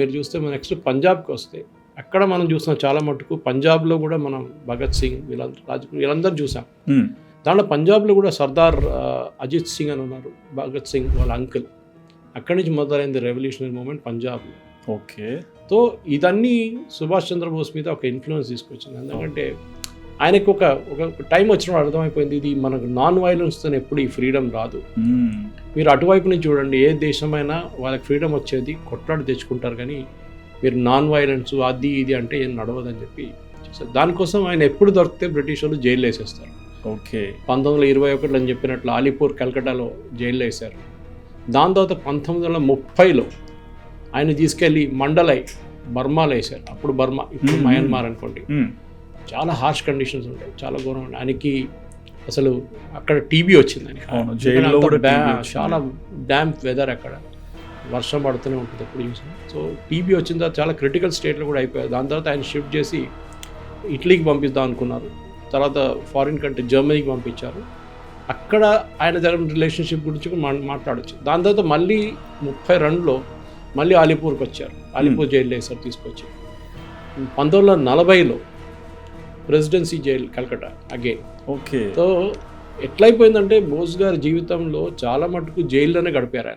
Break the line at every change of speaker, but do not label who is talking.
మీరు చూస్తే మన నెక్స్ట్ పంజాబ్కి వస్తే అక్కడ మనం చూస్తున్నాం చాలా మటుకు పంజాబ్లో కూడా మనం భగత్ సింగ్ వీళ్ళందరూ రాజ్గురు వీళ్ళందరూ చూసాం. దాంట్లో పంజాబ్లో కూడా సర్దార్ అజిత్ సింగ్ అని ఉన్నారు భగత్ సింగ్ వాళ్ళ అంకుల్. అక్కడి నుంచి మొదలైంది రెవల్యూషనరీ మూమెంట్ పంజాబ్లో.
ఓకే.
సో ఇదన్నీ సుభాష్ చంద్రబోస్ మీద ఒక ఇన్ఫ్లుయెన్స్ తీసుకొచ్చింది. ఎందుకంటే ఆయనకు ఒక ఒక టైం వచ్చినప్పుడు అర్థమైపోయింది ఇది మనకు నాన్ వైలెన్స్తో ఎప్పుడు ఈ ఫ్రీడమ్ రాదు. మీరు అటువైపు నుంచి చూడండి ఏ దేశమైనా వాళ్ళకి ఫ్రీడమ్ వచ్చేది కొట్లాడి తెచ్చుకుంటారు కానీ మీరు నాన్ వైలెన్స్ అది ఇది అంటే ఏం నడవదని చెప్పి చేశారు దానికోసం ఆయన ఎప్పుడు దొరికితే బ్రిటిష్ వాళ్ళు జైలు వేసేస్తారు
ఓకే
పంతొమ్మిది వందల ఇరవై ఒకటిలో అని చెప్పినట్లు అలీపూర్ కల్కటాలో జైల్లో వేశారు దాని తర్వాత పంతొమ్మిది వందల ముప్పైలో ఆయన తీసుకెళ్ళి మండలై బర్మాలో వేశారు అప్పుడు బర్మా ఇప్పుడు. మయన్మార్ అనుకోండి. చాలా హార్ష్ కండిషన్స్ ఉంటాయి చాలా ఘోరం. ఆయనకి అసలు అక్కడ టీబీ వచ్చింది ఆయనకి.
అవును, జైల్లో
ఎందుకంటే
కూడా
అంత డా-
TB వచ్చింది.
చాలా డ్యాంప్ వెదర్ అక్కడ. వర్షం పడుతూనే ఉంటుంది ఎప్పుడు సో టీబీ వచ్చిన తర్వాత చాలా క్రిటికల్ స్టేట్లో కూడా అయిపోయారు. దాని తర్వాత ఆయన షిఫ్ట్ చేసి ఇటలీకి పంపిద్దాం అనుకున్నారు. తర్వాత ఫారిన్ కంట్రీ జర్మనీకి పంపించారు. అక్కడ ఆయన దగ్గర రిలేషన్షిప్ గురించి మాట్లాడొచ్చు. దాని తర్వాత మళ్ళీ ముప్పై రెండులో మళ్ళీ అలీపూర్కి వచ్చారు. అలీపూర్ జైలు వేసారు తీసుకొచ్చి పంతొమ్మిది వందల నలభైలో presidency jail Calcutta again
okay
so ఎట్లయిపోయిందంటే Bose గారి జీవితంలో చాలా మటుకు జైల్లోనే గడిపారు